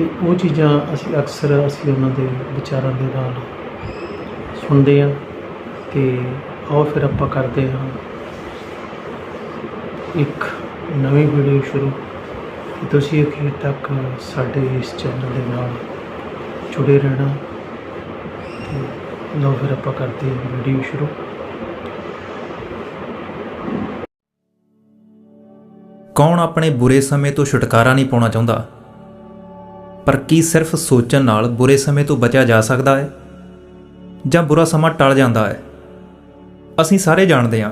ਤੇ ਉਹ ਚੀਜ਼ਾਂ ਅਸੀਂ ਅਕਸਰ ਅਸੀਂ ਉਹਨਾਂ ਦੇ ਵਿਚਾਰਾਂ ਦੇ ਨਾਲ ਸੁਣਦੇ ਹਾਂ ਤੇ ਆਓ ਫਿਰ ਆਪਾਂ ਕਰਦੇ ਹਾਂ ਇੱਕ ਨਵੀਂ ਵੀਡੀਓ ਸ਼ੁਰੂ। ਤੁਸੀਂ ਅਖੀਰ ਤੱਕ ਸਾਡੇ ਇਸ ਚੈਨਲ ਦੇ ਨਾਲ ਜੁੜੇ ਰਹਿਣਾ। ਤੇ ਲਓ ਫਿਰ ਆਪਾਂ ਕਰਦੇ ਹਾਂ ਵੀਡੀਓ ਸ਼ੁਰੂ। ਕੌਣ ਆਪਣੇ ਬੁਰੇ ਸਮੇਂ ਤੋਂ ਛੁਟਕਾਰਾ ਨਹੀਂ ਪਾਉਣਾ ਚਾਹੁੰਦਾ? ਪਰ ਕੀ ਸਿਰਫ ਸੋਚਣ ਨਾਲ ਬੁਰੇ ਸਮੇਂ ਤੋਂ ਬਚਿਆ ਜਾ ਸਕਦਾ ਹੈ? ਜਾਂ ਬੁਰਾ ਸਮਾਂ ਟਲ ਜਾਂਦਾ ਹੈ? ਅਸੀਂ ਸਾਰੇ ਜਾਣਦੇ ਹਾਂ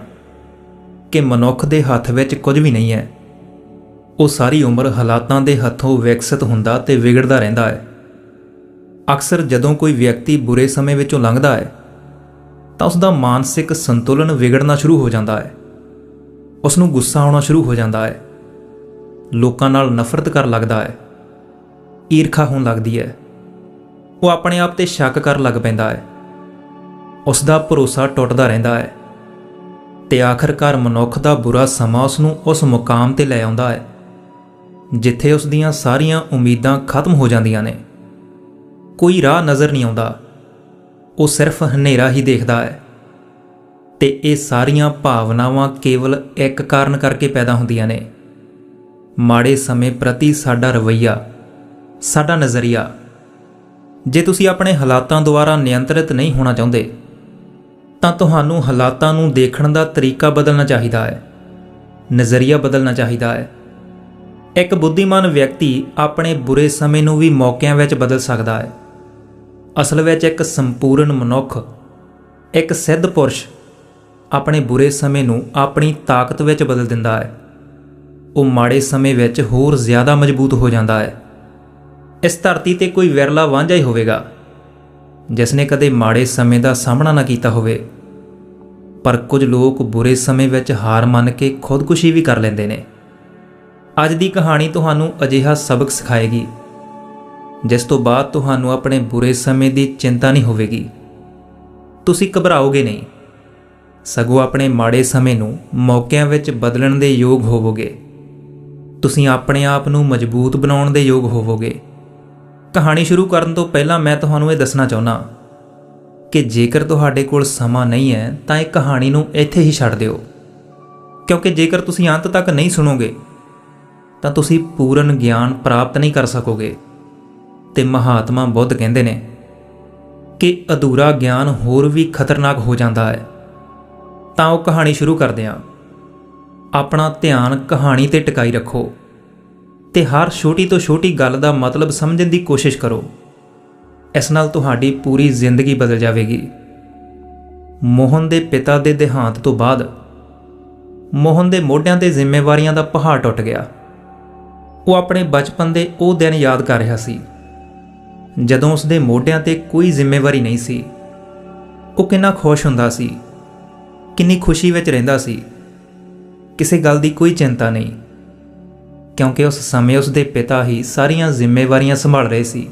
ਕਿ ਮਨੁੱਖ ਦੇ ਹੱਥ ਵਿੱਚ ਕੁਝ ਵੀ ਨਹੀਂ ਹੈ। ਉਹ ਸਾਰੀ ਉਮਰ ਹਾਲਾਤਾਂ ਦੇ ਹੱਥੋਂ ਵਿਕਸਿਤ ਹੁੰਦਾ ਤੇ ਵਿਗੜਦਾ ਰਹਿੰਦਾ ਹੈ। ਅਕਸਰ ਜਦੋਂ ਕੋਈ ਵਿਅਕਤੀ ਬੁਰੇ ਸਮੇਂ ਵਿੱਚੋਂ ਲੰਘਦਾ ਹੈ, ਤਾਂ ਉਸ ਦਾ ਮਾਨਸਿਕ ਸੰਤੁਲਨ ਵਿਗੜਨਾ ਸ਼ੁਰੂ ਹੋ ਜਾਂਦਾ ਹੈ। ਉਸ ਨੂੰ ਗੁੱਸਾ ਆਉਣਾ ਸ਼ੁਰੂ ਹੋ ਜਾਂਦਾ ਹੈ। ਲੋਕਾਂ ਨਾਲ ਨਫ਼ਰਤ ਕਰਨ ਲੱਗਦਾ ਹੈ। ਈਰਖਾ ਹੋਣ ਲੱਗਦੀ ਹੈ। ਉਹ ਆਪਣੇ ਆਪ ਤੇ ਸ਼ੱਕ ਕਰਨ ਲੱਗ ਪੈਂਦਾ ਹੈ। ਉਸ ਦਾ ਭਰੋਸਾ ਟੁੱਟਦਾ ਰਹਿੰਦਾ ਹੈ ਤੇ ਆਖਰਕਾਰ ਮਨੁੱਖ ਦਾ ਬੁਰਾ ਸਮਾਂ ਉਸ ਨੂੰ ਉਸ ਮੁਕਾਮ ਤੇ ਲੈ ਆਉਂਦਾ ਹੈ, ਜਿੱਥੇ ਉਸ ਦੀਆਂ ਸਾਰੀਆਂ ਉਮੀਦਾਂ ਖਤਮ ਹੋ ਜਾਂਦੀਆਂ ਨੇ। ਕੋਈ ਰਾਹ ਨਜ਼ਰ ਨਹੀਂ ਆਉਂਦਾ। ਉਹ ਸਿਰਫ ਹਨੇਰਾ ਹੀ ਦੇਖਦਾ ਹੈ ਤੇ ਇਹ ਸਾਰੀਆਂ ਭਾਵਨਾਵਾਂ ਕੇਵਲ ਇੱਕ ਕਾਰਨ ਕਰਕੇ ਪੈਦਾ ਹੁੰਦੀਆਂ ਨੇ। ਮਾੜੇ ਸਮੇਂ ਪ੍ਰਤੀ ਸਾਡਾ ਰਵੱਈਆ ਸਾਡਾ ਨਜ਼ਰੀਆ। ਜੇ ਤੁਸੀਂ ਆਪਣੇ ਹਾਲਾਤਾਂ ਦੁਆਰਾ ਨਿਯੰਤਰਿਤ ਨਹੀਂ ਹੋਣਾ ਚਾਹੁੰਦੇ, ਤਾਂ ਤੁਹਾਨੂੰ ਹਾਲਾਤਾਂ ਨੂੰ ਦੇਖਣ ਦਾ ਤਰੀਕਾ ਬਦਲਣਾ ਚਾਹੀਦਾ ਹੈ। ਨਜ਼ਰੀਆ ਬਦਲਣਾ ਚਾਹੀਦਾ ਹੈ। ਇੱਕ ਬੁੱਧੀਮਾਨ ਵਿਅਕਤੀ ਆਪਣੇ ਬੁਰੇ ਸਮੇਂ ਨੂੰ ਵੀ ਮੌਕਿਆਂ ਵਿੱਚ ਬਦਲ ਸਕਦਾ ਹੈ। ਅਸਲ ਵਿੱਚ ਇੱਕ ਸੰਪੂਰਨ ਮਨੁੱਖ, ਇੱਕ ਸਿੱਧ ਪੁਰਸ਼ ਆਪਣੇ ਬੁਰੇ ਸਮੇਂ ਨੂੰ ਆਪਣੀ ਤਾਕਤ ਵਿੱਚ ਬਦਲ ਦਿੰਦਾ ਹੈ। ਉਹ ਮਾੜੇ ਸਮੇਂ ਵਿੱਚ ਹੋਰ ਜ਼ਿਆਦਾ ਮਜ਼ਬੂਤ ਹੋ ਜਾਂਦਾ ਹੈ। ਇਸ ਧਰਤੀ ਤੇ ਕੋਈ ਵਿਰਲਾ ਵਾਂਝਾ ਹੀ ਹੋਵੇਗਾ ਜਿਸ ਨੇ ਕਦੇ ਮਾੜੇ ਸਮੇਂ ਦਾ ਸਾਹਮਣਾ ਨਾ ਕੀਤਾ ਹੋਵੇ। ਪਰ ਕੁਝ ਲੋਕ ਬੁਰੇ ਸਮੇਂ ਵਿੱਚ ਹਾਰ ਮੰਨ ਕੇ ਖੁਦਕੁਸ਼ੀ ਵੀ ਕਰ ਲੈਂਦੇ ਨੇ। ਅੱਜ ਦੀ ਕਹਾਣੀ ਤੁਹਾਨੂੰ ਅਜਿਹਾ ਸਬਕ ਸਿਖਾਏਗੀ, ਜਿਸ ਤੋਂ ਬਾਅਦ ਤੁਹਾਨੂੰ ਆਪਣੇ ਬੁਰੇ ਸਮੇਂ ਦੀ ਚਿੰਤਾ ਨਹੀਂ ਹੋਵੇਗੀ। ਤੁਸੀਂ ਘਬਰਾਓਗੇ ਨਹੀਂ। ਸਗੋਂ ਆਪਣੇ ਮਾੜੇ ਸਮੇਂ ਨੂੰ ਮੌਕਿਆਂ ਵਿੱਚ ਬਦਲਣ ਦੇ ਯੋਗ ਹੋਵੋਗੇ। ਤੁਸੀਂ ਆਪਣੇ ਆਪ ਨੂੰ ਮਜ਼ਬੂਤ ਬਣਾਉਣ ਦੇ ਯੋਗ ਹੋਵੋਗੇ। ਕਹਾਣੀ ਸ਼ੁਰੂ ਕਰਨ ਤੋਂ ਪਹਿਲਾਂ ਮੈਂ ਤੁਹਾਨੂੰ ਇਹ ਦੱਸਣਾ ਚਾਹੁੰਦਾ ਕਿ ਜੇਕਰ ਤੁਹਾਡੇ ਕੋਲ ਸਮਾਂ ਨਹੀਂ ਹੈ, ਤਾਂ ਇਹ ਕਹਾਣੀ ਨੂੰ ਇੱਥੇ ਹੀ ਛੱਡ ਦਿਓ। ਕਿਉਂਕਿ ਜੇਕਰ ਤੁਸੀਂ ਅੰਤ ਤੱਕ ਨਹੀਂ ਸੁਣੋਗੇ, ਤਾਂ ਤੁਸੀਂ ਪੂਰਨ ਗਿਆਨ ਪ੍ਰਾਪਤ ਨਹੀਂ ਕਰ ਸਕੋਗੇ। ਤੇ ਮਹਾਤਮਾ ਬੁੱਧ ਕਹਿੰਦੇ ਨੇ ਕਿ ਅਧੂਰਾ ਗਿਆਨ ਹੋਰ ਵੀ ਖਤਰਨਾਕ ਹੋ ਜਾਂਦਾ ਹੈ। ਤਾਂ ਉਹ ਕਹਾਣੀ ਸ਼ੁਰੂ ਕਰਦੇ ਹਾਂ। ਆਪਣਾ ਧਿਆਨ ਕਹਾਣੀ ਤੇ ਟਿਕਾਈ ਰੱਖੋ। ਤੇ ਹਰ ਛੋਟੀ ਤੋਂ ਛੋਟੀ ਗੱਲ ਦਾ ਮਤਲਬ ਸਮਝਣ ਦੀ ਕੋਸ਼ਿਸ਼ ਕਰੋ। ਇਸ ਨਾਲ ਤੁਹਾਡੀ ਪੂਰੀ ਜ਼ਿੰਦਗੀ ਬਦਲ ਜਾਵੇਗੀ। ਮੋਹਨ ਦੇ ਪਿਤਾ ਦੇ ਦੇਹਾਂਤ ਤੋਂ ਬਾਅਦ ਮੋਹਨ ਦੇ ਮੋਢਿਆਂ ਤੇ ਜ਼ਿੰਮੇਵਾਰੀਆਂ ਦਾ ਪਹਾੜ ਟੁੱਟ ਗਿਆ। ਉਹ ਆਪਣੇ ਬਚਪਨ ਦੇ ਉਹ ਦਿਨ ਯਾਦ ਕਰ ਰਿਹਾ ਸੀ। ਜਦੋਂ ਉਸ ਦੇ ਮੋਢਿਆਂ ਤੇ ਕੋਈ ਜ਼ਿੰਮੇਵਾਰੀ ਨਹੀਂ ਸੀ। ਉਹ ਕਿੰਨਾ ਖੁਸ਼ ਹੁੰਦਾ ਸੀ। ਕਿੰਨੀ ਖੁਸ਼ੀ ਵਿੱਚ ਰਹਿੰਦਾ ਸੀ। ਕਿਸੇ ਗੱਲ ਦੀ ਕੋਈ ਚਿੰਤਾ ਨਹੀਂ। ਕਿਉਂਕਿ ਉਸ ਸਮੇਂ ਉਸ ਦੇ ਪਿਤਾ ਹੀ ਸਾਰੀਆਂ ਜ਼ਿੰਮੇਵਾਰੀਆਂ ਸੰਭਾਲ ਰਹੇ ਸੀ।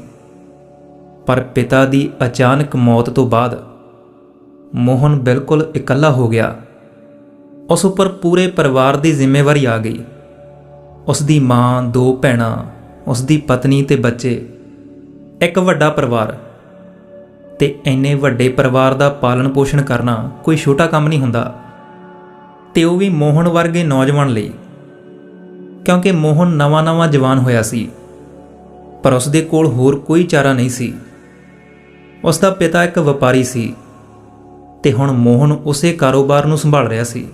ਪਰ ਪਿਤਾ ਦੀ ਅਚਾਨਕ ਮੌਤ ਤੋਂ ਬਾਅਦ ਮੋਹਨ ਬਿਲਕੁਲ ਇਕੱਲਾ ਹੋ ਗਿਆ। ਉਸ ਉੱਪਰ ਪੂਰੇ ਪਰਿਵਾਰ ਦੀ ਜ਼ਿੰਮੇਵਾਰੀ ਆ ਗਈ। ਉਸ ਦੀ ਮਾਂ, ਦੋ ਭੈਣਾਂ, ਉਸ ਦੀ ਪਤਨੀ ਤੇ ਬੱਚੇ, ਇੱਕ ਵੱਡਾ ਪਰਿਵਾਰ ਤੇ ਇੰਨੇ ਵੱਡੇ ਪਰਿਵਾਰ ਦਾ ਪਾਲਣ ਪੋਸ਼ਣ ਕਰਨਾ ਕੋਈ ਛੋਟਾ ਕੰਮ ਨਹੀਂ ਹੁੰਦਾ। ਤੇ ਉਹ ਵੀ ਮੋਹਨ ਵਰਗੇ ਨੌਜਵਾਨ ਲਈ ਕਿਉਂਕਿ ਮੋਹਨ ਨਵਾਂ-ਨਵਾਂ ਜਵਾਨ ਹੋਇਆ ਸੀ, ਪਰ ਉਸ ਦੇ ਕੋਲ ਹੋਰ ਕੋਈ ਚਾਰਾ ਨਹੀਂ ਸੀ। ਉਸ ਦਾ ਪਿਤਾ ਇੱਕ ਵਪਾਰੀ ਸੀ ਤੇ ਹੁਣ ਮੋਹਨ ਉਸੇ ਕਾਰੋਬਾਰ ਨੂੰ ਸੰਭਾਲ ਰਿਹਾ ਸੀ।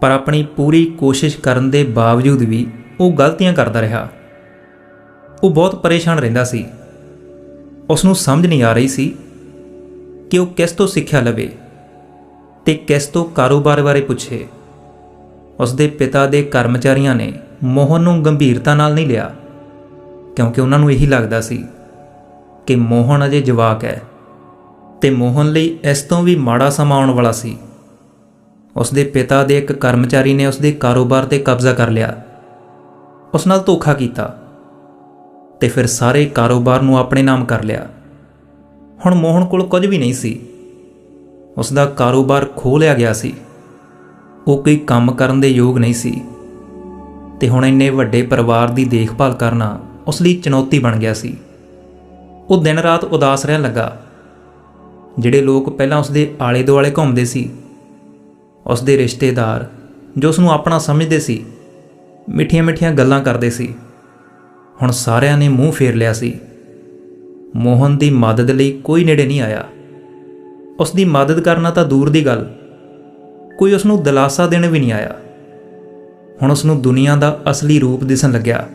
ਪਰ ਆਪਣੀ ਪੂਰੀ ਕੋਸ਼ਿਸ਼ ਕਰਨ ਦੇ ਬਾਵਜੂਦ ਵੀ ਉਹ ਗਲਤੀਆਂ ਕਰਦਾ ਰਿਹਾ। ਉਹ ਬਹੁਤ ਪਰੇਸ਼ਾਨ ਰਹਿੰਦਾ ਸੀ। ਉਸ ਨੂੰ ਸਮਝ ਨਹੀਂ ਆ ਰਹੀ ਸੀ ਕਿ ਉਹ ਕਿਸ ਤੋਂ ਸਿੱਖਿਆ ਲਵੇ ਤੇ ਕਿਸ ਤੋਂ ਕਾਰੋਬਾਰ ਬਾਰੇ ਪੁੱਛੇ। ਉਸ ਦੇ ਪਿਤਾ ਦੇ ਕਰਮਚਾਰੀਆਂ ਨੇ ਮੋਹਨ ਨੂੰ ਗੰਭੀਰਤਾ ਨਾਲ ਨਹੀਂ ਲਿਆ, ਕਿਉਂਕਿ ਉਹਨਾਂ ਨੂੰ ਇਹੀ ਲੱਗਦਾ ਸੀ ਕਿ ਮੋਹਨ ਅਜੇ ਜਵਾਕ ਹੈ ਤੇ ਮੋਹਨ ਲਈ ਇਸ ਤੋਂ ਵੀ ਮਾੜਾ ਸਮਾਂ ਆਉਣ ਵਾਲਾ ਸੀ। ਉਸ ਦੇ ਪਿਤਾ ਦੇ ਇੱਕ ਕਰਮਚਾਰੀ ਨੇ ਉਸ ਦੇ ਕਾਰੋਬਾਰ ਤੇ ਕਬਜ਼ਾ ਕਰ ਲਿਆ। ਉਸ ਨਾਲ ਧੋਖਾ ਕੀਤਾ ਤੇ ਫਿਰ ਸਾਰੇ ਕਾਰੋਬਾਰ ਨੂੰ ਆਪਣੇ ਨਾਮ ਕਰ ਲਿਆ। ਹੁਣ ਮੋਹਨ ਕੋਲ ਕੁਝ ਵੀ ਨਹੀਂ ਸੀ। ਉਸ ਦਾ ਕਾਰੋਬਾਰ ਖੋਹ ਲਿਆ ਗਿਆ ਸੀ। ਉਹ ਕੋਈ ਕੰਮ ਕਰਨ ਦੇ ਯੋਗ ਨਹੀਂ ਸੀ। ਤੇ ਹੁਣ ਇੰਨੇ ਵੱਡੇ ਪਰਿਵਾਰ ਦੀ ਦੇਖਭਾਲ ਕਰਨਾ ਉਸ ਲਈ ਚੁਣੌਤੀ ਬਣ ਗਿਆ ਸੀ। ਉਹ ਦਿਨ ਰਾਤ ਉਦਾਸ ਰਹਿਣ ਲੱਗਾ। ਜਿਹੜੇ ਲੋਕ ਪਹਿਲਾਂ ਉਸ ਦੇ ਆਲੇ ਦੁਆਲੇ ਘੁੰਮਦੇ ਸੀ, ਉਸ ਦੇ ਰਿਸ਼ਤੇਦਾਰ, ਜੋ ਉਸ ਨੂੰ ਆਪਣਾ ਸਮਝਦੇ ਸੀ, ਮਿੱਠੀਆਂ-ਮਿੱਠੀਆਂ ਗੱਲਾਂ ਕਰਦੇ ਸੀ। ਹੁਣ ਸਾਰਿਆਂ ਨੇ ਮੂੰਹ ਫੇਰ ਲਿਆ ਸੀ। ਮੋਹਨ ਦੀ ਮਦਦ ਲਈ ਕੋਈ ਨੇੜੇ ਨਹੀਂ ਆਇਆ। ਉਸ ਦੀ ਮਦਦ ਕਰਨਾ ਤਾਂ ਦੂਰ ਦੀ ਗੱਲ। ਕੋਈ ਉਸ ਨੂੰ ਦਿਲਾਸਾ ਦੇਣ ਵੀ ਨਹੀਂ ਆਇਆ। ਹੁਣ ਉਸ ਨੂੰ ਦੁਨੀਆ ਦਾ ਅਸਲੀ ਰੂਪ ਦਿਸਣ ਲੱਗਿਆ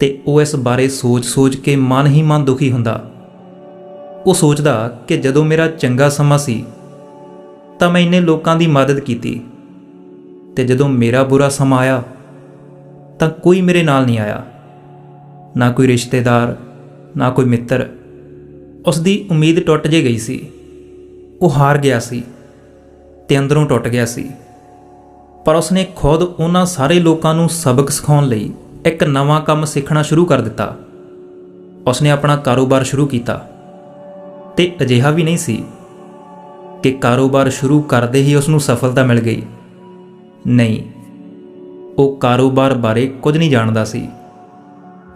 ਤੇ ਉਹ ਇਸ ਬਾਰੇ ਸੋਚ-ਸੋਚ ਕੇ ਮਨ ਹੀ ਮਨ ਦੁਖੀ ਹੁੰਦਾ। ਉਹ ਸੋਚਦਾ ਕਿ ਜਦੋਂ ਮੇਰਾ ਚੰਗਾ ਸਮਾਂ ਸੀ, ਤਾਂ ਮੈਂ ਇੰਨੇ ਲੋਕਾਂ ਦੀ ਮਦਦ ਕੀਤੀ ਤੇ ਜਦੋਂ ਮੇਰਾ ਬੁਰਾ ਸਮਾਂ ਆਇਆ, ਤਾਂ ਕੋਈ ਮੇਰੇ ਨਾਲ ਨਹੀਂ ਆਇਆ। ਨਾ ਕੋਈ ਰਿਸ਼ਤੇਦਾਰ, ਨਾ ਕੋਈ ਮਿੱਤਰ। ਉਸ ਦੀ ਉਮੀਦ ਟੁੱਟ ਜੇ ਗਈ ਸੀ। ਉਹ ਹਾਰ ਗਿਆ ਸੀ। ਤੇ ਅੰਦਰੋਂ ਟੁੱਟ ਗਿਆ ਸੀ। ਪਰ ਉਸਨੇ ਖੁਦ ਉਹਨਾਂ ਸਾਰੇ ਲੋਕਾਂ ਨੂੰ ਸਬਕ ਸਿਖਾਉਣ ਲਈ ਇੱਕ ਨਵਾਂ ਕੰਮ ਸਿੱਖਣਾ ਸ਼ੁਰੂ ਕਰ ਦਿੱਤਾ। ਉਸਨੇ ਆਪਣਾ ਕਾਰੋਬਾਰ ਸ਼ੁਰੂ ਕੀਤਾ। ਤੇ ਅਜਿਹਾ ਵੀ ਨਹੀਂ ਸੀ ਕਿ ਕਾਰੋਬਾਰ ਸ਼ੁਰੂ ਕਰਦੇ ਹੀ ਉਸ ਨੂੰ ਸਫਲਤਾ ਮਿਲ ਗਈ। ਨਹੀਂ, ਉਹ ਕਾਰੋਬਾਰ ਬਾਰੇ ਕੁਝ ਨਹੀਂ ਜਾਣਦਾ ਸੀ।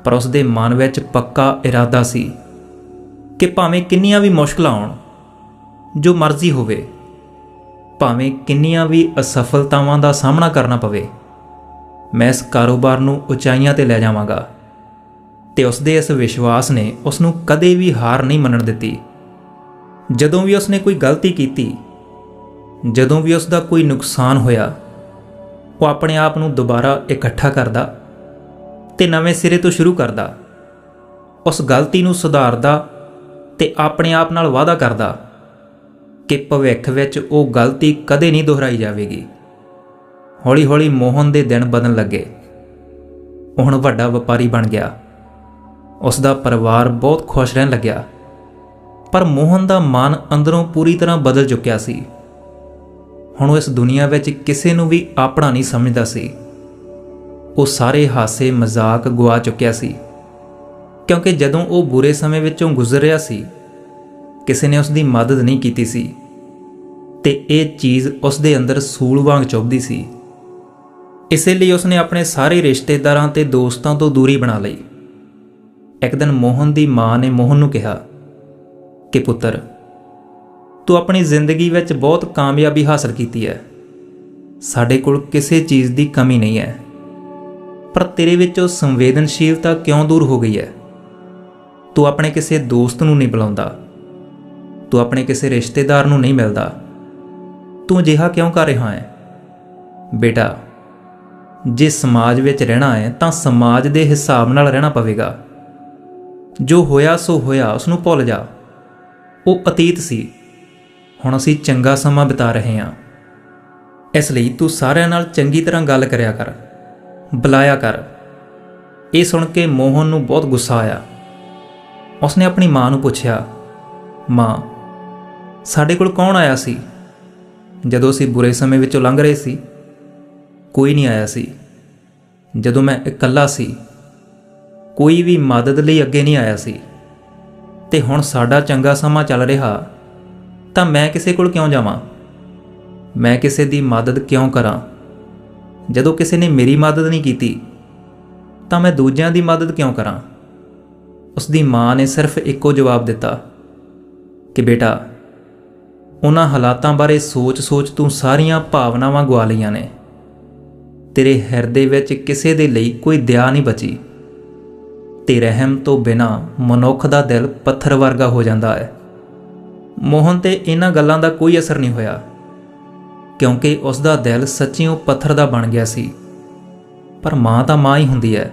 ਪਰ ਉਸ ਦੇ ਮਨ ਵਿੱਚ ਪੱਕਾ ਇਰਾਦਾ ਸੀ ਕਿ ਭਾਵੇਂ ਕਿੰਨੀਆਂ ਵੀ ਮੁਸ਼ਕਲਾਂ ਆਉਣ, ਜੋ ਮਰਜ਼ੀ ਹੋਵੇ ਭਾਵੇਂ ਕਿੰਨੀਆਂ ਵੀ ਅਸਫਲਤਾਵਾਂ ਦਾ ਸਾਹਮਣਾ ਕਰਨਾ ਪਵੇ, ਮੈਂ ਇਸ ਕਾਰੋਬਾਰ ਨੂੰ ਉਚਾਈਆਂ ਤੇ ਲੈ ਜਾਵਾਂਗਾ। ਤੇ ਉਸ ਦੇ ਇਸ ਵਿਸ਼ਵਾਸ ਨੇ ਉਸ ਨੂੰ ਕਦੇ ਵੀ ਹਾਰ ਨਹੀਂ ਮੰਨਣ ਦਿੱਤੀ। ਜਦੋਂ ਵੀ ਉਸਨੇ ਕੋਈ ਗਲਤੀ ਕੀਤੀ, ਜਦੋਂ ਵੀ ਉਸ ਦਾ ਕੋਈ ਨੁਕਸਾਨ ਹੋਇਆ, ਉਹ ਆਪਣੇ ਆਪ ਨੂੰ ਦੁਬਾਰਾ ਇਕੱਠਾ ਕਰਦਾ ਤੇ ਨਵੇਂ ਸਿਰੇ ਤੋਂ ਸ਼ੁਰੂ ਕਰਦਾ। ਉਸ ਗਲਤੀ ਨੂੰ ਸੁਧਾਰਦਾ ਤੇ ਆਪਣੇ ਆਪ ਨਾਲ ਵਾਅਦਾ ਕਰਦਾ। ਕਿ ਭਵਿੱਖ ਵਿੱਚ ਉਹ ਗਲਤੀ ਕਦੇ ਨਹੀਂ ਦੁਹਰਾਈ ਜਾਵੇਗੀ। ਹੌਲੀ-ਹੌਲੀ ਮੋਹਨ ਦੇ ਦਿਨ ਬਦਲਣ ਲੱਗੇ। ਉਹ ਹੁਣ ਵੱਡਾ ਵਪਾਰੀ ਬਣ ਗਿਆ। ਉਸ ਦਾ ਪਰਿਵਾਰ ਬਹੁਤ ਖੁਸ਼ ਰਹਿਣ ਲੱਗਿਆ। ਪਰ ਮੋਹਨ ਦਾ ਮਨ ਅੰਦਰੋਂ ਪੂਰੀ ਤਰ੍ਹਾਂ ਬਦਲ ਚੁੱਕਿਆ ਸੀ। ਹੁਣ ਉਹ ਇਸ ਦੁਨੀਆ ਵਿੱਚ ਕਿਸੇ ਨੂੰ ਵੀ ਆਪਣਾ ਨਹੀਂ ਸਮਝਦਾ ਸੀ। ਉਹ ਸਾਰੇ ਹਾਸੇ, ਮਜ਼ਾਕ ਗਵਾ ਚੁੱਕਿਆ ਸੀ। ਕਿਉਂਕਿ ਜਦੋਂ ਉਹ ਬੁਰੇ ਸਮੇਂ ਵਿੱਚੋਂ ਗੁਜ਼ਰ ਰਿਹਾ ਸੀ ਕਿਸੇ ਨੇ ਉਸ ਦੀ ਮਦਦ ਨਹੀਂ ਕੀਤੀ ਸੀ ਤੇ ਇਹ ਚੀਜ਼ ਉਸ ਦੇ ਅੰਦਰ ਸੂਲ ਵਾਂਗ ਚੁੱਭਦੀ ਸੀ। ਇਸੇ ਲਈ ਉਸਨੇ ਆਪਣੇ ਸਾਰੇ ਰਿਸ਼ਤੇਦਾਰਾਂ ਤੇ ਦੋਸਤਾਂ ਤੋਂ ਦੂਰੀ ਬਣਾ ਲਈ। ਇੱਕ ਦਿਨ ਮੋਹਨ ਦੀ ਮਾਂ ਨੇ ਮੋਹਨ ਨੂੰ ਕਿਹਾ ਕਿ ਪੁੱਤਰ, ਤੂੰ ਆਪਣੀ ਜ਼ਿੰਦਗੀ ਵਿੱਚ ਬਹੁਤ ਕਾਮਯਾਬੀ ਹਾਸਲ ਕੀਤੀ ਹੈ। ਸਾਡੇ ਕੋਲ ਕਿਸੇ ਚੀਜ਼ ਦੀ ਕਮੀ ਨਹੀਂ ਹੈ। ਪਰ ਤੇਰੇ ਵਿੱਚ ਉਹ ਸੰਵੇਦਨਸ਼ੀਲਤਾ ਕਿਉਂ ਦੂਰ ਹੋ ਗਈ ਹੈ? ਤੂੰ ਆਪਣੇ ਕਿਸੇ ਦੋਸਤ ਨੂੰ ਨਹੀਂ ਬੁਲਾਉਂਦਾ। ਤੂੰ ਆਪਣੇ ਕਿਸੇ ਰਿਸ਼ਤੇਦਾਰ ਨੂੰ ਨਹੀਂ ਮਿਲਦਾ। ਤੂੰ ਅਜਿਹਾ ਕਿਉਂ ਕਰ ਰਿਹਾ ਹੈ? ਬੇਟਾ, ਜੇ ਸਮਾਜ ਵਿੱਚ ਰਹਿਣਾ ਹੈ ਤਾਂ ਸਮਾਜ ਦੇ ਹਿਸਾਬ ਨਾਲ ਰਹਿਣਾ ਪਵੇਗਾ। ਜੋ ਹੋਇਆ ਸੋ ਹੋਇਆ ਉਸ ਨੂੰ ਭੁੱਲ ਜਾ। ਉਹ ਅਤੀਤ ਸੀ। ਹੁਣ ਅਸੀਂ ਚੰਗਾ ਸਮਾਂ ਬਿਤਾ ਰਹੇ ਹਾਂ। ਇਸ ਲਈ ਤੂੰ ਸਾਰਿਆਂ ਨਾਲ ਚੰਗੀ ਤਰ੍ਹਾਂ ਗੱਲ ਕਰਿਆ ਕਰ। ਬੁਲਾਇਆ ਕਰ। ਇਹ ਸੁਣ ਕੇ ਮੋਹਨ ਨੂੰ ਬਹੁਤ ਗੁੱਸਾ ਆਇਆ। ਉਸਨੇ ਆਪਣੀ ਮਾਂ ਨੂੰ ਪੁੱਛਿਆ, ਮਾਂ ਸਾਡੇ ਕੋਲ ਕੌਣ ਆਇਆ ਸੀ? ਜਦੋਂ ਅਸੀਂ ਬੁਰੇ ਸਮੇਂ ਵਿੱਚੋਂ ਲੰਘ ਰਹੇ ਸੀ, ਕੋਈ ਨਹੀਂ ਆਇਆ ਸੀ। ਜਦੋਂ ਮੈਂ ਇਕੱਲਾ ਸੀ, ਕੋਈ ਵੀ ਮਦਦ ਲਈ ਅੱਗੇ ਨਹੀਂ ਆਇਆ ਸੀ। ਤੇ ਹੁਣ ਸਾਡਾ ਚੰਗਾ ਸਮਾਂ ਚੱਲ ਰਿਹਾ, ਤਾਂ ਮੈਂ ਕਿਸੇ ਕੋਲ ਕਿਉਂ ਜਾਵਾਂ? ਮੈਂ ਕਿਸੇ ਦੀ ਮਦਦ ਕਿਉਂ ਕਰਾਂ? ਜਦੋਂ ਕਿਸੇ ਨੇ ਮੇਰੀ ਮਦਦ ਨਹੀਂ ਕੀਤੀ, ਤਾਂ ਮੈਂ ਦੂਜਿਆਂ ਦੀ ਮਦਦ ਕਿਉਂ ਕਰਾਂ? ਉਸ ਦੀ ਮਾਂ ਨੇ ਸਿਰਫ ਇੱਕੋ ਜਵਾਬ ਦਿੱਤਾ ਕਿ ਬੇਟਾ ਉਹਨਾਂ ਹਾਲਾਤਾਂ ਬਾਰੇ ਸੋਚ-ਸੋਚ ਤੂੰ ਸਾਰੀਆਂ ਭਾਵਨਾਵਾਂ ਗਵਾ ਲਈਆਂ ਨੇ। ਤੇਰੇ ਹਿਰਦੇ ਵਿੱਚ ਕਿਸੇ ਦੇ ਲਈ ਕੋਈ ਦਇਆ ਨਹੀਂ ਬਚੀ। ਤੇ ਰਹਿਮ ਤੋਂ ਬਿਨਾ ਮਨੁੱਖ ਦਾ ਦਿਲ ਪੱਥਰ ਵਰਗਾ ਹੋ ਜਾਂਦਾ ਹੈ। ਮੋਹਨ ਤੇ ਇਹਨਾਂ ਗੱਲਾਂ ਦਾ ਕੋਈ ਅਸਰ ਨਹੀਂ ਹੋਇਆ, ਕਿਉਂਕਿ ਉਸ ਦਾ ਦਿਲ ਸੱਚੀਓ ਪੱਥਰ ਦਾ ਬਣ ਗਿਆ ਸੀ। ਪਰ ਮਾਂ ਤਾਂ ਮਾਂ ਹੀ ਹੁੰਦੀ ਹੈ।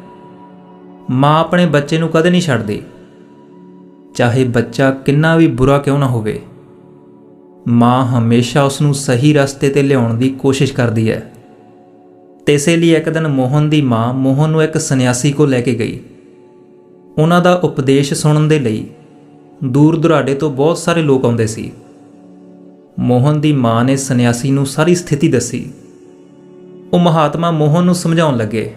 ਮਾਂ ਆਪਣੇ ਬੱਚੇ ਨੂੰ ਕਦੇ ਨਹੀਂ ਛੱਡਦੀ। ਚਾਹੇ ਬੱਚਾ ਕਿੰਨਾ ਵੀ ਬੁਰਾ ਕਿਉਂ ਨਾ ਹੋਵੇ। ਮਾਂ ਹਮੇਸ਼ਾ ਉਸ ਨੂੰ ਸਹੀ ਰਸਤੇ ਤੇ ਲਿਆਉਣ ਦੀ ਕੋਸ਼ਿਸ਼ ਕਰਦੀ ਹੈ। ਤੇ ਇਸੇ ਲਈ ਇੱਕ ਦਿਨ ਮੋਹਨ ਦੀ ਮਾਂ ਮੋਹਨ ਨੂੰ ਇੱਕ ਸੰਨਿਆਸੀ ਕੋਲ ਲੈ ਕੇ ਗਈ। ਉਹਨਾਂ ਦਾ ਉਪਦੇਸ਼ ਸੁਣਨ ਦੇ ਲਈ ਦੂਰ ਦੁਰਾਡੇ ਤੋਂ ਬਹੁਤ ਸਾਰੇ ਲੋਕ ਆਉਂਦੇ ਸੀ। ਮੋਹਨ ਦੀ ਮਾਂ ਨੇ ਸੰਨਿਆਸੀ ਨੂੰ ਸਾਰੀ ਸਥਿਤੀ ਦੱਸੀ। ਉਹ ਮਹਾਤਮਾ ਮੋਹਨ ਨੂੰ ਸਮਝਾਉਣ ਲੱਗੇ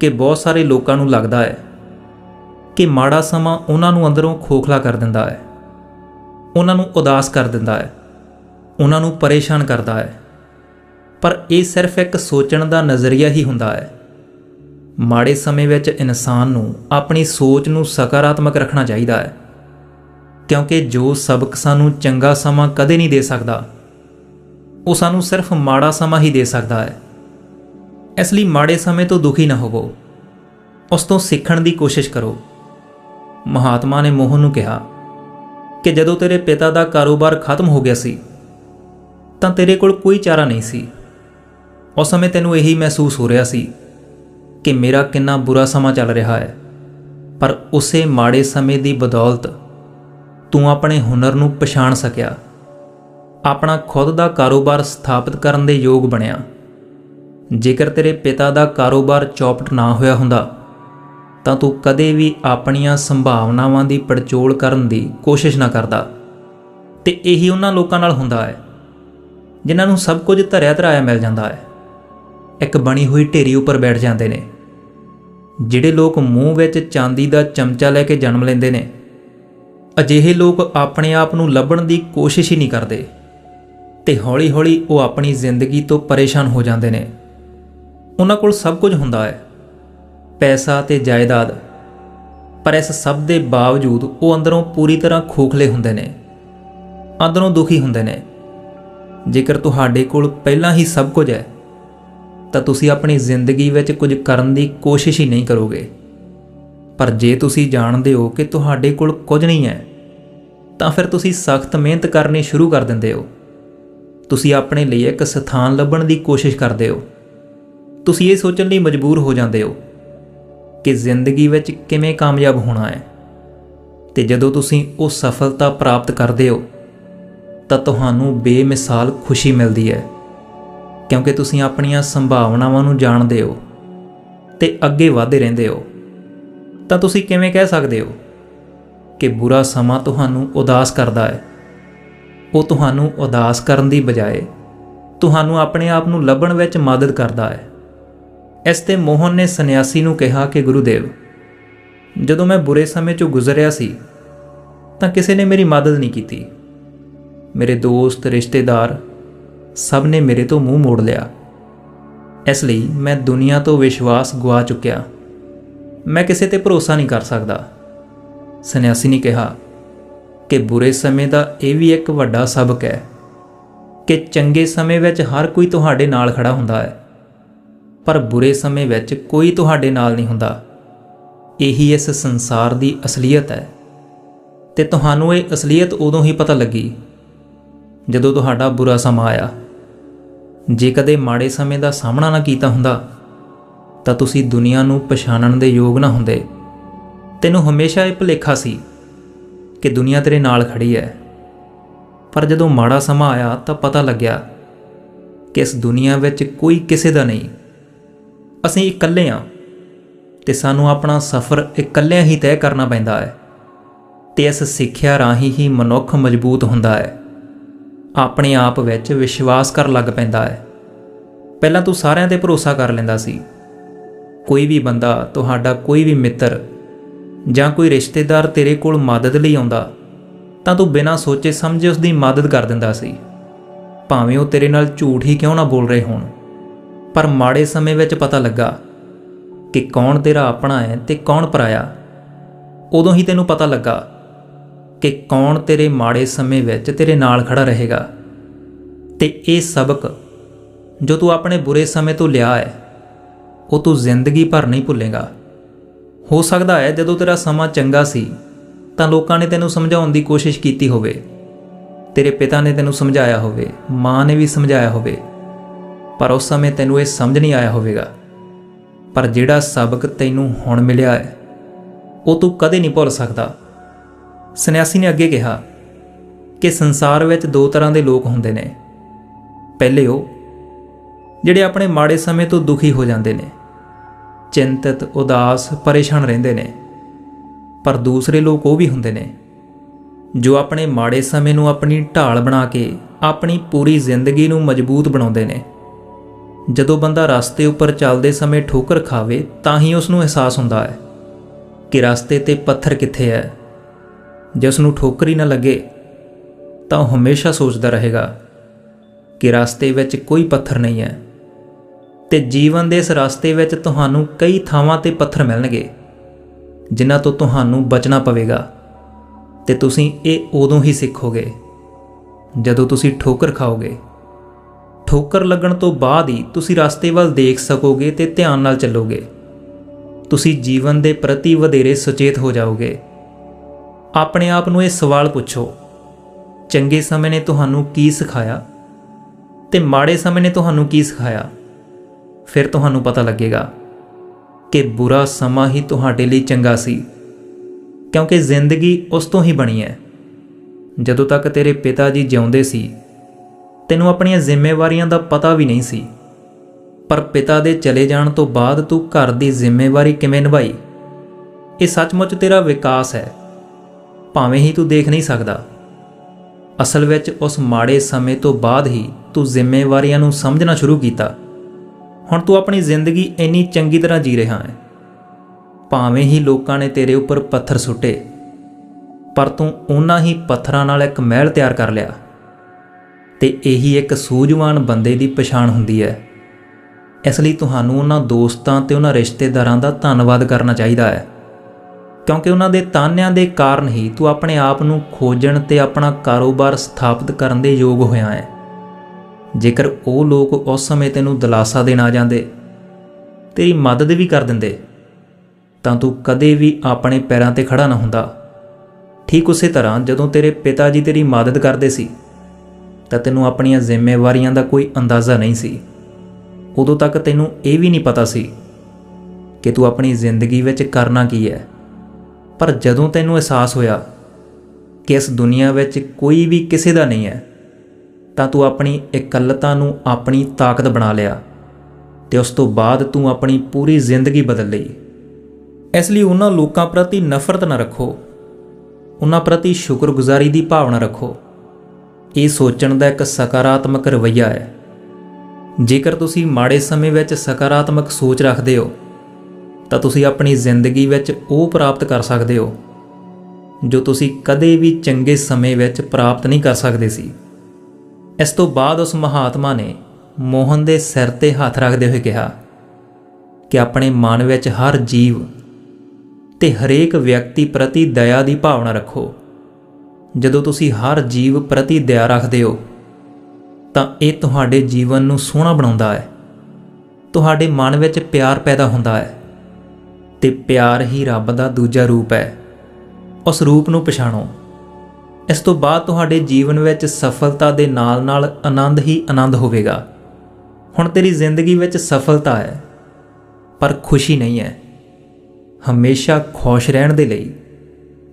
ਕਿ ਬਹੁਤ ਸਾਰੇ ਲੋਕਾਂ ਨੂੰ ਲੱਗਦਾ ਹੈ ਕਿ ਮਾੜਾ ਸਮਾਂ ਉਹਨਾਂ ਨੂੰ ਅੰਦਰੋਂ ਖੋਖਲਾ ਕਰ ਦਿੰਦਾ ਹੈ। ਉਹਨਾਂ ਨੂੰ ਉਦਾਸ ਕਰ ਦਿੰਦਾ ਹੈ, ਉਹਨਾਂ ਨੂੰ ਪਰੇਸ਼ਾਨ ਕਰਦਾ ਹੈ। ਪਰ ਇਹ ਸਿਰਫ ਇੱਕ ਸੋਚਣ ਦਾ ਨਜ਼ਰੀਆ ਹੀ ਹੁੰਦਾ ਹੈ। ਮਾੜੇ ਸਮੇਂ ਵਿੱਚ ਇਨਸਾਨ ਨੂੰ ਆਪਣੀ ਸੋਚ ਨੂੰ ਸਕਾਰਾਤਮਕ ਰੱਖਣਾ ਚਾਹੀਦਾ ਹੈ, ਕਿਉਂਕਿ ਜੋ ਸਬਕ ਸਾਨੂੰ ਚੰਗਾ ਸਮਾਂ ਕਦੇ ਨਹੀਂ ਦੇ ਸਕਦਾ, ਉਹ ਸਾਨੂੰ ਸਿਰਫ ਮਾੜਾ ਸਮਾਂ ਹੀ ਦੇ ਸਕਦਾ ਹੈ। ਇਸ ਲਈ ਮਾੜੇ ਸਮੇਂ ਤੋਂ ਦੁਖੀ ਨਾ ਹੋਵੋ। ਉਸ ਤੋਂ ਸਿੱਖਣ ਦੀ ਕੋਸ਼ਿਸ਼ ਕਰੋ। ਮਹਾਤਮਾ ਨੇ ਮੋਹਨ ਨੂੰ ਕਿਹਾ ਕਿ ਜਦੋਂ ਤੇਰੇ ਪਿਤਾ ਦਾ ਕਾਰੋਬਾਰ ਖਤਮ ਹੋ ਗਿਆ ਸੀ, ਤਾਂ ਤੇਰੇ ਕੋਲ ਕੋਈ ਚਾਰਾ ਨਹੀਂ ਸੀ। ਉਸ ਸਮੇਂ ਤੈਨੂੰ ਇਹੀ ਮਹਿਸੂਸ ਹੋ ਰਿਹਾ ਸੀ ਕਿ ਮੇਰਾ ਕਿੰਨਾ ਬੁਰਾ ਸਮਾਂ ਚੱਲ ਰਿਹਾ ਹੈ। ਪਰ ਉਸੇ ਮਾੜੇ ਸਮੇਂ ਦੀ ਬਦੌਲਤ ਤੂੰ ਆਪਣੇ ਹੁਨਰ ਨੂੰ ਪਛਾਣ ਸਕਿਆ। ਆਪਣਾ ਖੁਦ ਦਾ ਕਾਰੋਬਾਰ ਸਥਾਪਿਤ ਕਰਨ ਦੇ ਯੋਗ ਬਣਿਆ। ਜੇਕਰ ਤੇਰੇ ਪਿਤਾ ਦਾ ਕਾਰੋਬਾਰ ਚੌਪਟ ਨਾ ਹੋਇਆ ਹੁੰਦਾ ਤਾਂ ਤੂੰ ਕਦੇ ਵੀ ਆਪਣੀਆਂ ਸੰਭਾਵਨਾਵਾਂ ਦੀ ਪੜਚੋਲ ਕਰਨ ਦੀ ਕੋਸ਼ਿਸ਼ ਨਾ ਕਰਦਾ। ਤੇ ਇਹੀ ਉਹਨਾਂ ਲੋਕਾਂ ਨਾਲ ਹੁੰਦਾ ਹੈ, ਜਿਨ੍ਹਾਂ ਨੂੰ ਸਭ ਕੁਝ ਧਰਿਆ ਧਰਾਇਆ ਮਿਲ ਜਾਂਦਾ ਹੈ। ਇੱਕ ਬਣੀ ਹੋਈ ਢੇਰੀ ਉੱਪਰ ਬੈਠ ਜਾਂਦੇ ਨੇ, ਜਿਹੜੇ ਲੋਕ ਮੂੰਹ ਵਿੱਚ ਚਾਂਦੀ ਦਾ ਚਮਚਾ ਲੈ ਕੇ ਜਨਮ ਲੈਂਦੇ ਨੇ। ਅਜਿਹੇ ਲੋਕ ਆਪਣੇ ਆਪ ਨੂੰ ਲੱਭਣ ਦੀ ਕੋਸ਼ਿਸ਼ ਹੀ ਨਹੀਂ ਕਰਦੇ, ਤੇ ਹੌਲੀ-ਹੌਲੀ ਉਹ ਆਪਣੀ ਜ਼ਿੰਦਗੀ ਤੋਂ ਪਰੇਸ਼ਾਨ ਹੋ ਜਾਂਦੇ ਨੇ। ਉਹਨਾਂ ਕੋਲ ਸਭ ਕੁਝ ਹੁੰਦਾ ਹੈ। ਪੈਸਾ ਤੇ ਜਾਇਦਾਦ। ਪਰ ਇਸ ਸਭ ਦੇ ਬਾਵਜੂਦ ਉਹ ਅੰਦਰੋਂ ਪੂਰੀ ਤਰ੍ਹਾਂ ਖੋਖਲੇ ਹੁੰਦੇ ਨੇ। ਅੰਦਰੋਂ ਦੁਖੀ ਹੁੰਦੇ ਨੇ। ਜੇਕਰ ਤੁਹਾਡੇ ਕੋਲ ਪਹਿਲਾਂ ਹੀ ਸਭ ਕੁਝ ਹੈ, ਤਾਂ ਤੁਸੀਂ ਆਪਣੀ ਜ਼ਿੰਦਗੀ ਵਿੱਚ ਕੁਝ ਕਰਨ ਦੀ ਕੋਸ਼ਿਸ਼ ਹੀ ਨਹੀਂ ਕਰੋਗੇ। ਪਰ ਜੇ ਤੁਸੀਂ ਜਾਣਦੇ ਹੋ ਕਿ ਤੁਹਾਡੇ ਕੋਲ ਕੁਝ ਨਹੀਂ ਹੈ, ਤਾਂ ਫਿਰ ਤੁਸੀਂ ਸਖਤ ਮਿਹਨਤ ਕਰਨੀ ਸ਼ੁਰੂ ਕਰ ਦਿੰਦੇ ਹੋ। ਤੁਸੀਂ ਆਪਣੇ ਲਈ ਇੱਕ ਸਥਾਨ ਲੱਭਣ ਦੀ ਕੋਸ਼ਿਸ਼ ਕਰਦੇ ਹੋ। ਤੁਸੀਂ ਇਹ ਸੋਚਣ ਲਈ ਮਜਬੂਰ ਹੋ ਜਾਂਦੇ ਹੋ ਕਿ ਜ਼ਿੰਦਗੀ ਵਿੱਚ ਕਿਵੇਂ ਕਾਮਯਾਬ ਹੋਣਾ ਹੈ। ਤੇ ਜਦੋਂ ਤੁਸੀਂ ਉਹ ਸਫਲਤਾ ਪ੍ਰਾਪਤ ਕਰਦੇ ਹੋ, ਤਾਂ ਤੁਹਾਨੂੰ ਬੇਮਿਸਾਲ ਖੁਸ਼ੀ ਮਿਲਦੀ ਹੈ। ਕਿਉਂਕਿ ਤੁਸੀਂ ਆਪਣੀਆਂ ਸੰਭਾਵਨਾਵਾਂ ਨੂੰ ਜਾਣਦੇ ਹੋ ਤੇ ਅੱਗੇ ਵਧਦੇ ਰਹਿੰਦੇ ਹੋ। ਤਾਂ ਤੁਸੀਂ ਕਿਵੇਂ ਕਹਿ ਸਕਦੇ ਹੋ ਕਿ ਬੁਰਾ ਸਮਾਂ ਤੁਹਾਨੂੰ ਉਦਾਸ ਕਰਦਾ ਹੈ? ਉਹ ਤੁਹਾਨੂੰ ਉਦਾਸ ਕਰਨ ਦੀ ਬਜਾਏ, ਤੁਹਾਨੂੰ ਆਪਣੇ ਆਪ ਨੂੰ ਲੱਭਣ ਵਿੱਚ ਮਦਦ ਕਰਦਾ ਹੈ। ਇਸ ਤੇ ਮੋਹਨ ਨੇ ਸੰਨਿਆਸੀ ਨੂੰ ਕਿਹਾ ਕਿ ਗੁਰੂਦੇਵ, ਜਦੋਂ ਮੈਂ ਬੁਰੇ ਸਮੇਂ ਚੋਂ ਗੁਜ਼ਰਿਆ ਸੀ, ਤਾਂ ਕਿਸੇ ਨੇ ਮੇਰੀ ਮਦਦ ਨਹੀਂ ਕੀਤੀ। ਮੇਰੇ ਦੋਸਤ, ਰਿਸ਼ਤੇਦਾਰ ਸਭ ਨੇ ਮੇਰੇ ਤੋਂ ਮੂੰਹ ਮੋੜ ਲਿਆ। ਇਸ ਲਈ ਮੈਂ ਦੁਨੀਆ ਤੋਂ ਵਿਸ਼ਵਾਸ ਗਵਾ ਚੁੱਕਿਆ। ਮੈਂ ਕਿਸੇ ਤੇ ਭਰੋਸਾ ਨਹੀਂ ਕਰ ਸਕਦਾ। ਸੰਨਿਆਸੀ ਨੇ ਕਿਹਾ ਕਿ ਬੁਰੇ ਸਮੇਂ ਦਾ ਇਹ ਵੀ ਇੱਕ ਵੱਡਾ ਸਬਕ ਹੈ ਕਿ ਚੰਗੇ ਸਮੇਂ ਵਿੱਚ ਹਰ ਕੋਈ ਤੁਹਾਡੇ ਨਾਲ ਖੜਾ ਹੁੰਦਾ ਹੈ। ਪਰ ਬੁਰੇ ਸਮੇਂ ਵਿੱਚ ਕੋਈ ਤੁਹਾਡੇ ਨਾਲ ਨਹੀਂ ਹੁੰਦਾ। ਇਹੀ ਇਸ ਸੰਸਾਰ ਦੀ ਅਸਲੀਅਤ ਹੈ। ਤੇ ਤੁਹਾਨੂੰ ਇਹ ਅਸਲੀਅਤ ਉਦੋਂ ਹੀ ਪਤਾ ਲੱਗੀ, ਜਦੋਂ ਤੁਹਾਡਾ ਬੁਰਾ ਸਮਾਂ ਆਇਆ। ਜੇ ਕਦੇ ਮਾੜੇ ਸਮੇਂ ਦਾ ਸਾਹਮਣਾ ਨਾ ਕੀਤਾ ਹੁੰਦਾ, ਤਾਂ ਤੁਸੀਂ ਦੁਨੀਆ ਨੂੰ ਪਛਾਣਨ ਦੇ ਯੋਗ ਨਾ ਹੁੰਦੇ। ਤੈਨੂੰ ਹਮੇਸ਼ਾ ਇਹ ਭੁਲੇਖਾ ਸੀ ਕਿ ਦੁਨੀਆ ਤੇਰੇ ਨਾਲ ਖੜੀ ਹੈ। ਪਰ ਜਦੋਂ ਮਾੜਾ ਸਮਾਂ ਆਇਆ ਤਾਂ ਪਤਾ ਲੱਗਿਆ ਕਿ ਇਸ ਦੁਨੀਆ ਵਿੱਚ ਕੋਈ ਕਿਸੇ ਦਾ ਨਹੀਂ। ਅਸੀਂ ਇਕੱਲੇ ਹਾਂ ਤੇ ਸਾਨੂੰ ਆਪਣਾ ਸਫ਼ਰ ਇਕੱਲਿਆਂ ਹੀ ਤੈਅ ਕਰਨਾ ਪੈਂਦਾ ਹੈ ਤੇ ਇਸ ਸਿੱਖਿਆ ਰਾਹੀਂ ਹੀ ਮਨੁੱਖ ਮਜ਼ਬੂਤ ਹੁੰਦਾ ਹੈ। ਆਪਣੇ ਆਪ ਵਿੱਚ ਵਿਸ਼ਵਾਸ ਕਰਨ ਲੱਗ ਪੈਂਦਾ ਹੈ। ਪਹਿਲਾਂ ਤੂੰ ਸਾਰਿਆਂ ਤੇ ਭਰੋਸਾ ਕਰ ਲੈਂਦਾ ਸੀ। ਕੋਈ ਵੀ ਬੰਦਾ, ਤੁਹਾਡਾ ਕੋਈ ਵੀ ਮਿੱਤਰ ਜਾਂ ਕੋਈ ਰਿਸ਼ਤੇਦਾਰ ਤੇਰੇ ਕੋਲ ਮਦਦ ਲਈ ਆਉਂਦਾ, ਤਾਂ ਤੂੰ ਬਿਨਾਂ ਸੋਚੇ ਸਮਝੇ ਉਸ ਦੀ ਮਦਦ ਕਰ ਦਿੰਦਾ ਸੀ। ਭਾਵੇਂ ਉਹ ਤੇਰੇ ਨਾਲ ਝੂਠ ਹੀ ਕਿਉਂ ਨਾ ਬੋਲ ਰਹੇ ਹੋਣ। ਪਰ ਮਾੜੇ ਸਮੇਂ ਵਿੱਚ ਪਤਾ ਲੱਗਾ ਕਿ ਕੌਣ ਤੇਰਾ ਆਪਣਾ ਹੈ ਤੇ ਕੌਣ ਪਰਾਇਆ। ਉਦੋਂ ਹੀ ਤੈਨੂੰ ਪਤਾ ਲੱਗਾ ਕਿ ਕੌਣ ਤੇਰੇ ਮਾੜੇ ਸਮੇਂ ਵਿੱਚ ਤੇਰੇ ਨਾਲ ਖੜਾ ਰਹੇਗਾ। ਤੇ ਇਹ ਸਬਕ ਜੋ ਤੂੰ ਆਪਣੇ ਬੁਰੇ ਸਮੇਂ ਤੋਂ ਲਿਆ ਹੈ, ਉਹ ਤੂੰ ਜ਼ਿੰਦਗੀ ਭਰ ਨਹੀਂ ਭੁੱਲੇਗਾ। ਹੋ ਸਕਦਾ ਹੈ ਜਦੋਂ ਤੇਰਾ ਸਮਾਂ ਚੰਗਾ ਸੀ, ਤਾਂ ਲੋਕਾਂ ਨੇ ਤੈਨੂੰ ਸਮਝਾਉਣ ਦੀ ਕੋਸ਼ਿਸ਼ ਕੀਤੀ ਹੋਵੇ। ਤੇਰੇ ਪਿਤਾ ਨੇ ਤੈਨੂੰ ਸਮਝਾਇਆ ਹੋਵੇ, ਮਾਂ ਨੇ ਵੀ ਸਮਝਾਇਆ ਹੋਵੇ। ਪਰ ਉਸ ਸਮੇਂ ਤੈਨੂੰ ਇਹ ਸਮਝ ਨਹੀਂ ਆਇਆ ਹੋਵੇਗਾ। ਪਰ ਜਿਹੜਾ ਸਬਕ ਤੈਨੂੰ ਹੁਣ ਮਿਲਿਆ ਹੈ, ਉਹ ਤੂੰ ਕਦੇ ਨਹੀਂ ਭੁੱਲ ਸਕਦਾ। ਸੰਨਿਆਸੀ ਨੇ ਅੱਗੇ ਕਿਹਾ ਕਿ ਸੰਸਾਰ ਵਿੱਚ ਦੋ ਤਰ੍ਹਾਂ ਦੇ ਲੋਕ ਹੁੰਦੇ ਨੇ। ਪਹਿਲੇ ਉਹ, ਜਿਹੜੇ ਆਪਣੇ ਮਾੜੇ ਸਮੇਂ ਤੋਂ ਦੁਖੀ ਹੋ ਜਾਂਦੇ ਨੇ। ਚਿੰਤਤ, ਉਦਾਸ, ਪਰੇਸ਼ਾਨ ਰਹਿੰਦੇ ਨੇ। ਪਰ ਦੂਸਰੇ ਲੋਕ ਉਹ ਵੀ ਹੁੰਦੇ ਨੇ, ਜੋ ਆਪਣੇ ਮਾੜੇ ਸਮੇਂ ਨੂੰ ਆਪਣੀ ਢਾਲ ਬਣਾ ਕੇ ਆਪਣੀ ਪੂਰੀ ਜ਼ਿੰਦਗੀ ਨੂੰ ਮਜ਼ਬੂਤ ਬਣਾਉਂਦੇ ਨੇ। ਜਦੋਂ ਬੰਦਾ ਰਸਤੇ ਉੱਪਰ ਚੱਲਦੇ ਸਮੇਂ ਠੋਕਰ ਖਾਵੇ, ਤਾਂ ਹੀ ਉਸ ਨੂੰ ਅਹਿਸਾਸ ਹੁੰਦਾ ਹੈ ਕਿ ਰਸਤੇ ਤੇ ਪੱਥਰ ਕਿੱਥੇ ਹੈ। ਜੇ ਉਸ ਨੂੰ ਠੋਕਰ ਹੀ ਨਾ ਲੱਗੇ, ਤਾਂ ਉਹ ਹਮੇਸ਼ਾ ਸੋਚਦਾ ਰਹੇਗਾ ਕਿ ਰਸਤੇ ਵਿੱਚ ਕੋਈ ਪੱਥਰ ਨਹੀਂ ਹੈ ਤੇ ਜੀਵਨ ਦੇ ਇਸ ਰਸਤੇ ਵਿੱਚ ਤੁਹਾਨੂੰ ਕਈ ਥਾਵਾਂ ਤੇ ਪੱਥਰ ਮਿਲਣਗੇ, ਜਿਨ੍ਹਾਂ ਤੋਂ ਤੁਹਾਨੂੰ ਬਚਣਾ ਪਵੇਗਾ। ਤੇ ਤੁਸੀਂ ਇਹ ਉਦੋਂ ਹੀ ਸਿੱਖੋਗੇ, ਜਦੋਂ ਤੁਸੀਂ ਠੋਕਰ ਖਾਓਗੇ। ਠੋਕਰ ਲੱਗਣ ਤੋਂ ਬਾਅਦ ਹੀ ਤੁਸੀਂ ਰਸਤੇ ਵੱਲ ਦੇਖ ਸਕੋਗੇ ਤੇ ਧਿਆਨ ਨਾਲ ਚੱਲੋਗੇ। ਤੁਸੀਂ ਜੀਵਨ ਦੇ ਪ੍ਰਤੀ ਵਧੇਰੇ ਸੁਚੇਤ ਹੋ ਜਾਓਗੇ। ਆਪਣੇ ਆਪ ਨੂੰ ਇਹ ਸਵਾਲ ਪੁੱਛੋ, ਚੰਗੇ ਸਮੇਂ ਨੇ ਤੁਹਾਨੂੰ ਕੀ ਸਿਖਾਇਆ ਤੇ ਮਾੜੇ ਸਮੇਂ ਨੇ ਤੁਹਾਨੂੰ ਕੀ ਸਿਖਾਇਆ? ਫਿਰ ਤੁਹਾਨੂੰ ਪਤਾ ਲੱਗੇਗਾ ਕਿ ਬੁਰਾ ਸਮਾਂ ਹੀ ਤੁਹਾਡੇ ਲਈ ਚੰਗਾ ਸੀ, ਕਿਉਂਕਿ ਜ਼ਿੰਦਗੀ ਉਸ ਤੋਂ ਹੀ ਬਣੀ ਹੈ। ਜਦੋਂ ਤੱਕ ਤੇਰੇ ਪਿਤਾ ਜੀ ਜਿਉਂਦੇ ਸੀ ਤੈਨੂੰ ਆਪਣੀਆਂ ਜ਼ਿੰਮੇਵਾਰੀਆਂ ਦਾ ਪਤਾ ਵੀ ਨਹੀਂ ਸੀ। ਪਰ ਪਿਤਾ ਦੇ ਚਲੇ ਜਾਣ ਤੋਂ ਬਾਅਦ ਤੂੰ ਘਰ ਦੀ ਜ਼ਿੰਮੇਵਾਰੀ ਕਿਵੇਂ ਨਿਭਾਈ? ਇਹ ਸੱਚਮੁੱਚ ਤੇਰਾ ਵਿਕਾਸ ਹੈ। ਭਾਵੇਂ ਹੀ ਤੂੰ ਦੇਖ ਨਹੀਂ ਸਕਦਾ। ਅਸਲ ਵਿੱਚ ਉਸ ਮਾੜੇ ਸਮੇਂ ਤੋਂ ਬਾਅਦ ਹੀ ਤੂੰ ਜ਼ਿੰਮੇਵਾਰੀਆਂ ਨੂੰ ਸਮਝਣਾ ਸ਼ੁਰੂ ਕੀਤਾ। ਹੁਣ ਤੂੰ ਆਪਣੀ ਜ਼ਿੰਦਗੀ ਇੰਨੀ ਚੰਗੀ ਤਰ੍ਹਾਂ ਜੀ ਰਿਹਾ ਹੈ। ਭਾਵੇਂ ਹੀ ਲੋਕਾਂ ਨੇ ਤੇਰੇ ਉੱਪਰ ਪੱਥਰ ਸੁੱਟੇ, ਪਰ ਤੂੰ ਉਹਨਾਂ ਹੀ ਪੱਥਰਾਂ ਨਾਲ ਇੱਕ ਮਹਿਲ ਤਿਆਰ ਕਰ ਲਿਆ। ਤੇ ਇਹੀ ਇੱਕ ਸੂਝਵਾਨ ਬੰਦੇ ਦੀ ਪਛਾਣ ਹੁੰਦੀ ਹੈ। ਇਸ ਲਈ ਤੁਹਾਨੂੰ ਉਹਨਾਂ ਦੋਸਤਾਂ ਤੇ ਉਹਨਾਂ ਰਿਸ਼ਤੇਦਾਰਾਂ ਦਾ ਧੰਨਵਾਦ ਕਰਨਾ ਚਾਹੀਦਾ ਹੈ। ਕਿਉਂਕਿ ਉਹਨਾਂ ਦੇ ਤਾਨਿਆਂ ਦੇ ਕਾਰਨ ਹੀ ਤੂੰ ਆਪਣੇ ਆਪ ਨੂੰ ਖੋਜਣ ਤੇ ਆਪਣਾ ਕਾਰੋਬਾਰ ਸਥਾਪਿਤ ਕਰਨ ਦੇ ਯੋਗ ਹੋਇਆ ਹੈ। ਜੇਕਰ ਉਹ ਲੋਕ ਉਸ ਸਮੇਂ ਤੈਨੂੰ ਦਿਲਾਸਾ ਦੇਣ ਆ ਜਾਂਦੇ, ਤੇਰੀ ਮਦਦ ਵੀ ਕਰ ਦਿੰਦੇ, ਤਾਂ ਤੂੰ ਕਦੇ ਵੀ ਆਪਣੇ ਪੈਰਾਂ ਤੇ ਖੜਾ ਨਾ ਹੁੰਦਾ। ਠੀਕ ਉਸੇ ਤਰ੍ਹਾਂ ਜਦੋਂ ਤੇਰੇ ਪਿਤਾ ਜੀ ਤੇਰੀ ਮਦਦ ਕਰਦੇ ਸੀ ਤਾਂ ਤੈਨੂੰ ਆਪਣੀਆਂ ਜ਼ਿੰਮੇਵਾਰੀਆਂ ਦਾ ਕੋਈ ਅੰਦਾਜ਼ਾ ਨਹੀਂ ਸੀ। ਉਦੋਂ ਤੱਕ ਤੈਨੂੰ ਇਹ ਵੀ ਨਹੀਂ ਪਤਾ ਸੀ ਕਿ ਤੂੰ ਆਪਣੀ ਜ਼ਿੰਦਗੀ ਵਿੱਚ ਕਰਨਾ ਕੀ ਹੈ। ਪਰ ਜਦੋਂ ਤੈਨੂੰ ਅਹਿਸਾਸ ਹੋਇਆ ਕਿ ਇਸ ਦੁਨੀਆ ਵਿੱਚ ਕੋਈ ਵੀ ਕਿਸੇ ਦਾ ਨਹੀਂ ਹੈ, ਤਾਂ ਤੂੰ ਆਪਣੀ ਇਕੱਲਤਾ ਨੂੰ ਆਪਣੀ ਤਾਕਤ ਬਣਾ ਲਿਆ ਤੇ ਉਸ ਤੋਂ ਬਾਅਦ ਤੂੰ ਆਪਣੀ ਪੂਰੀ ਜ਼ਿੰਦਗੀ ਬਦਲ ਲਈ। ਇਸ ਲਈ ਉਹਨਾਂ ਲੋਕਾਂ ਪ੍ਰਤੀ ਨਫ਼ਰਤ ਨਾ ਰੱਖੋ। ਉਹਨਾਂ ਪ੍ਰਤੀ ਸ਼ੁਕਰਗੁਜ਼ਾਰੀ ਦੀ ਭਾਵਨਾ ਰੱਖੋ। ਇਹ ਸੋਚਣ ਦਾ ਇੱਕ ਸਕਾਰਾਤਮਕ ਰਵੱਈਆ ਹੈ। ਜੇਕਰ ਤੁਸੀਂ ਮਾੜੇ ਸਮੇਂ ਵਿੱਚ ਸਕਾਰਾਤਮਕ ਸੋਚ ਰੱਖਦੇ ਹੋ, ਤਾਂ ਤੁਸੀਂ ਆਪਣੀ ਜ਼ਿੰਦਗੀ ਵਿੱਚ ਉਹ ਪ੍ਰਾਪਤ ਕਰ ਸਕਦੇ ਹੋ, ਜੋ ਤੁਸੀਂ ਕਦੇ ਵੀ ਚੰਗੇ ਸਮੇਂ ਵਿੱਚ ਪ੍ਰਾਪਤ ਨਹੀਂ ਕਰ ਸਕਦੇ ਸੀ। ਇਸ ਤੋਂ ਬਾਅਦ ਉਸ ਮਹਾਤਮਾ ਨੇ ਮੋਹਨ ਦੇ ਸਿਰ ਤੇ ਹੱਥ ਰੱਖਦੇ ਹੋਏ ਕਿਹਾ ਕਿ ਆਪਣੇ ਮਨ ਵਿੱਚ ਹਰ ਜੀਵ ਤੇ ਹਰੇਕ ਵਿਅਕਤੀ ਪ੍ਰਤੀ ਦਇਆ ਦੀ ਭਾਵਨਾ ਰੱਖੋ। ਜਦੋਂ ਤੁਸੀਂ ਹਰ ਜੀਵ ਪ੍ਰਤੀ ਦਇਆ ਰੱਖਦੇ ਹੋ, ਤਾਂ ਇਹ ਤੁਹਾਡੇ ਜੀਵਨ ਨੂੰ ਸੋਹਣਾ ਬਣਾਉਂਦਾ ਹੈ। ਤੁਹਾਡੇ ਮਨ ਵਿੱਚ ਪਿਆਰ ਪੈਦਾ ਹੁੰਦਾ ਹੈ ਤੇ ਪਿਆਰ ਹੀ ਰੱਬ ਦਾ ਦੂਜਾ ਰੂਪ ਹੈ। ਉਸ ਰੂਪ ਨੂੰ ਪਛਾਣੋ। ਇਸ ਤੋਂ ਬਾਅਦ ਤੁਹਾਡੇ ਜੀਵਨ ਵਿੱਚ ਸਫਲਤਾ ਦੇ ਨਾਲ-ਨਾਲ ਆਨੰਦ ਹੀ ਆਨੰਦ ਹੋਵੇਗਾ। ਹੁਣ ਤੇਰੀ ਜ਼ਿੰਦਗੀ ਵਿੱਚ ਸਫਲਤਾ ਹੈ, ਪਰ ਖੁਸ਼ੀ ਨਹੀਂ ਹੈ। ਹਮੇਸ਼ਾ ਖੁਸ਼ ਰਹਿਣ ਦੇ ਲਈ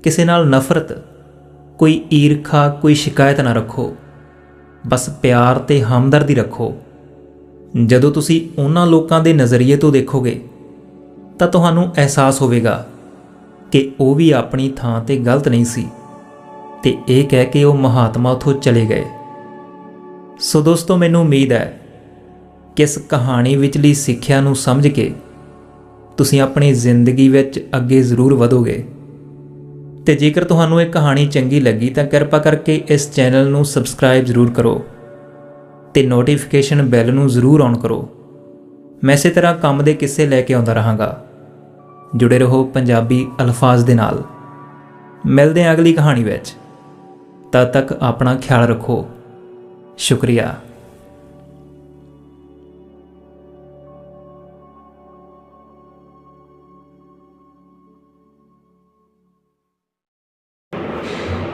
ਕਿਸੇ ਨਾਲ ਨਫ਼ਰਤ ਕੋਈ ਈਰਖਾ, ਕੋਈ ਸ਼ਿਕਾਇਤ ਨਾ ਰੱਖੋ। ਬਸ ਪਿਆਰ ਤੇ ਹਮਦਰਦੀ ਰੱਖੋ। ਜਦੋਂ ਤੁਸੀਂ ਉਹਨਾਂ ਲੋਕਾਂ ਦੇ ਨਜ਼ਰੀਏ ਤੋਂ ਦੇਖੋਗੇ, ਤਾਂ ਤੁਹਾਨੂੰ ਅਹਿਸਾਸ ਹੋਵੇਗਾ ਕਿ ਉਹ ਵੀ ਆਪਣੀ ਥਾਂ ਤੇ ਗਲਤ ਨਹੀਂ ਸੀ ਤੇ ਇਹ ਕਹਿ ਕੇ ਉਹ ਮਹਾਤਮਾ ਉਥੋਂ ਚਲੇ ਗਏ। ਸੋ ਦੋਸਤੋ, ਮੈਨੂੰ ਉਮੀਦ ਹੈ ਕਿ ਇਸ ਕਹਾਣੀ ਵਿਚਲੀ ਸਿੱਖਿਆ ਨੂੰ ਸਮਝ ਕੇ ਤੁਸੀਂ ਆਪਣੀ ਜ਼ਿੰਦਗੀ ਵਿੱਚ ਅੱਗੇ ਜ਼ਰੂਰ ਵਧੋਗੇ। ਤੇ ਜੇਕਰ ਤੁਹਾਨੂੰ ਇਹ ਕਹਾਣੀ ਚੰਗੀ ਲੱਗੀ ਤਾਂ ਕਿਰਪਾ ਕਰਕੇ ਇਸ ਚੈਨਲ ਨੂੰ ਸਬਸਕ੍ਰਾਈਬ ਜ਼ਰੂਰ ਕਰੋ ਤੇ ਨੋਟੀਫਿਕੇਸ਼ਨ ਬੈਲ ਨੂੰ ਜ਼ਰੂਰ ਔਨ ਕਰੋ। ਮੈਂ ਇਸੇ ਤਰ੍ਹਾਂ ਕੰਮ ਦੇ ਕਿੱਸੇ ਲੈ ਕੇ ਆਉਂਦਾ ਰਹਾਂਗਾ। ਜੁੜੇ ਰਹੋ ਪੰਜਾਬੀ ਅਲਫਾਜ਼ ਦੇ ਨਾਲ। ਮਿਲਦੇ ਹਾਂ ਅਗਲੀ ਕਹਾਣੀ ਵਿੱਚ। ਤਦ ਤੱਕ ਆਪਣਾ ਖਿਆਲ ਰੱਖੋ। ਸ਼ੁਕਰੀਆ।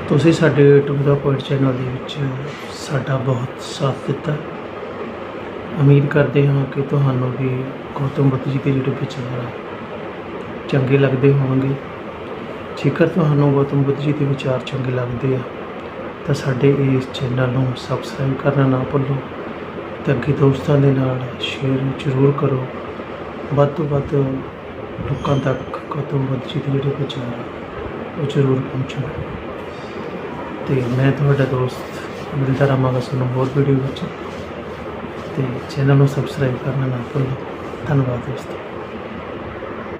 ਤੁਸੀਂ ਸਾਡੇ ਟੂ ਦਾ ਪੁਆਇੰਟ ਚੈਨਲ ਦੇ ਵਿੱਚ ਸਾਡਾ ਬਹੁਤ ਸਾਥ ਦਿੱਤਾ। ਉਮੀਦ ਕਰਦੇ ਹਾਂ ਕਿ ਤੁਹਾਨੂੰ ਵੀ ਗੌਤਮ ਬੁੱਧ ਜੀ ਦੇ ਜਿਹੜੇ ਵਿਚਾਰ ਆ ਚੰਗੇ ਲੱਗਦੇ ਹੋਣਗੇ। ਜੇਕਰ ਤੁਹਾਨੂੰ ਗੌਤਮ ਬੁੱਧ ਜੀ ਦੇ ਵਿਚਾਰ ਚੰਗੇ ਲੱਗਦੇ ਆ, ਤਾਂ ਸਾਡੇ ਇਸ ਚੈਨਲ ਨੂੰ ਸਬਸਕ੍ਰਾਈਬ ਕਰਨਾ ਨਾ ਭੁੱਲੋ ਤੇ ਅੱਗੇ ਦੋਸਤਾਂ ਦੇ ਨਾਲ ਸ਼ੇਅਰ ਜ਼ਰੂਰ ਕਰੋ। ਵੱਧ ਤੋਂ ਵੱਧ ਲੋਕਾਂ ਤੱਕ ਗੌਤਮ ਬੁੱਧ ਜੀ ਦੇ ਜਿਹੜੇ ਵਿਚਾਰ ਉਹ ਜ਼ਰੂਰ ਪਹੁੰਚਣ। ਤੇ ਮੈਂ ਤੁਹਾਡਾ ਦੋਸਤ ਮਿਲਦਾ ਰਹਾਂਗਾ ਤੁਹਾਨੂੰ ਹੋਰ ਵੀਡੀਓ ਵਿੱਚ ਤੇ ਚੈਨਲ ਨੂੰ ਸਬਸਕ੍ਰਾਈਬ ਕਰਨਾ ਨਾ ਭੁੱਲੋ ਧੰਨਵਾਦ ਦੋਸਤੋ